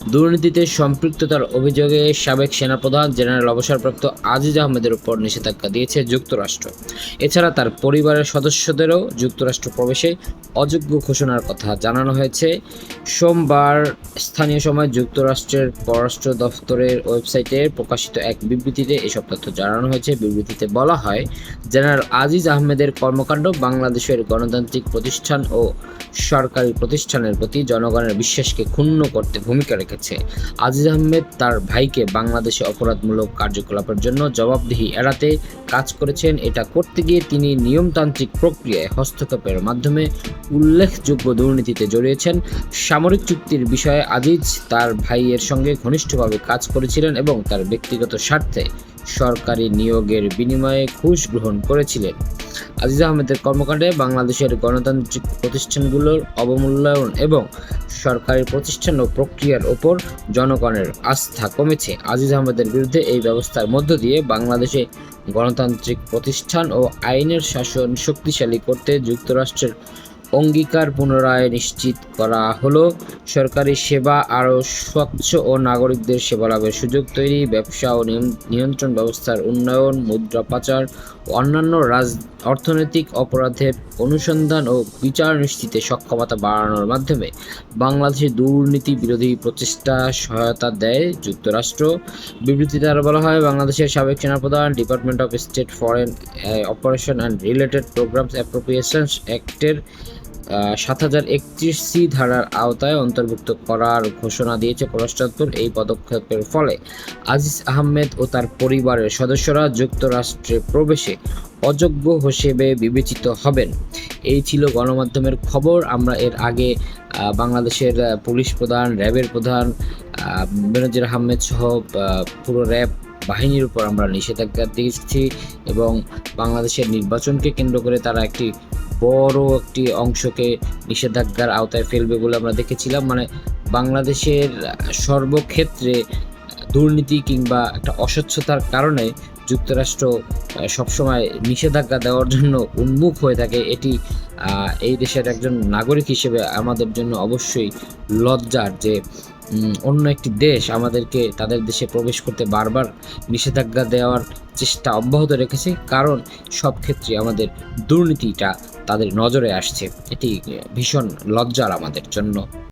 দুর্নীতিতে সম্পৃক্ততার অভিযোগে সাবেক সেনাপ্রধান জেনারেল অবসরপ্রাপ্ত আজিজ আহমেদের উপর নিষেধাজ্ঞা দিয়েছে যুক্তরাষ্ট্র। এছাড়া তার পরিবারের সদস্যদেরও যুক্তরাষ্ট্র প্রবেশে অযোগ্য ঘোষণার কথা জানানো হয়েছে। সোমবার স্থানীয় সময় যুক্তরাষ্ট্রের পররাষ্ট্র দফতরের ওয়েবসাইটে প্রকাশিত এক বিবৃতিতে এসব তথ্য জানানো হয়েছে। বিবৃতিতে বলা হয়, জেনারেল আজিজ আহমেদের কর্মকাণ্ড বাংলাদেশের গণতান্ত্রিক প্রতিষ্ঠান ও সরকারি প্রতিষ্ঠানের প্রতি জনগণের বিশ্বাসকে ক্ষুণ্ণ করতে ভূমিকা রেখেছে আজিজ আহমেদ তার ভাইকে বাংলাদেশে অপরাধমূলক কার্যকলাপের জন্য জবাবদিহি এড়াতে কাজ করেছেন। এটা করতে গিয়ে তিনি নিয়মতান্ত্রিক প্রক্রিয়ায় হস্তক্ষেপের মাধ্যমে উল্লেখযোগ্য দুর্নীতিতে জড়িয়েছেন। সামরিক চুক্তির বিষয়ে আজিজ তার ভাইয়ের সঙ্গে ঘনিষ্ঠভাবে কাজ করেছিলেন এবং তার ব্যক্তিগত স্বার্থে সরকারি নিয়োগের বিনিময়ে ঘুষ গ্রহণ করেছিলেন। আজিজ আহমেদের কর্মকাণ্ডে বাংলাদেশের গণতান্ত্রিক প্রতিষ্ঠানগুলোর অবমূল্যায়ন এবং সরকারি প্রতিষ্ঠান ও প্রক্রিয়ার ওপর জনগণের আস্থা কমেছে। আজিজ আহমেদের বিরুদ্ধে এই ব্যবস্থার মধ্য দিয়ে বাংলাদেশে গণতান্ত্রিক প্রতিষ্ঠান ও আইনের শাসন শক্তিশালী করতে যুক্তরাষ্ট্রের অঙ্গীকার পুনরায় নিশ্চিত করা হলো। সরকারি সেবা আরও স্বচ্ছ ও নাগরিকদের সেবা লাভের সুযোগ তৈরি, ব্যবসা ও নিয়ন্ত্রণ ব্যবস্থার উন্নয়ন, মুদ্রা পাচার ও অন্যান্য রাজ অর্থনৈতিক অপরাধের অনুসন্ধান ও বিচার নিশ্চিতে সক্ষমতা বাড়ানোর মাধ্যমে বাংলাদেশে দুর্নীতি বিরোধী প্রচেষ্টা সহায়তা দেয় যুক্তরাষ্ট্র। বিবৃতিতে আরও বলা হয়, বাংলাদেশের সাবেক সেনাপ্রধান, department of state foreign operation and related programs appropriations অ্যাক্টের সাত হাজার একত্রিশ সি ধারার আওতায় অন্তর্ভুক্ত করার ঘোষণা দিয়েছে পররাষ্ট্র এই পদক্ষেপের ফলে। আজিজ আহমেদ ও তার পরিবারের সদস্যরা যুক্তরাষ্ট্রে প্রবেশে অযোগ্য হিসেবে বিবেচিত হবেন। এই ছিল গণমাধ্যমের খবর। আমরা এর আগে বাংলাদেশের পুলিশ প্রধান, র্যাবের প্রধান বেনজির আহমেদ সহ পুরো র্যাব বাহিনীর উপর আমরা নিষেধাজ্ঞা দিয়েছি এবং বাংলাদেশের নির্বাচনকে কেন্দ্র করে তারা একটি বড় একটি অংশকে নিষেধাজ্ঞার আওতায় ফেলবে বলে আমরা দেখেছিলাম। মানে বাংলাদেশের সর্বক্ষেত্রে দুর্নীতি কিংবা একটা অস্বচ্ছতার কারণে যুক্তরাষ্ট্র সবসময় নিষেধাজ্ঞা দেওয়ার জন্য উন্মুখ হয়ে থাকে। এটি এই দেশের একজন নাগরিক হিসেবে আমাদের জন্য অবশ্যই লজ্জার যে অন্য একটি দেশ আমাদেরকে তাদের দেশে প্রবেশ করতে বারবার নিষেধাজ্ঞা দেওয়ার চেষ্টা অব্যাহত রেখেছে, কারণ সব ক্ষেত্রে আমাদের দুর্নীতিটা তাদের নজরে আসছে। এটি ভীষণ লজ্জার আমাদের জন্য।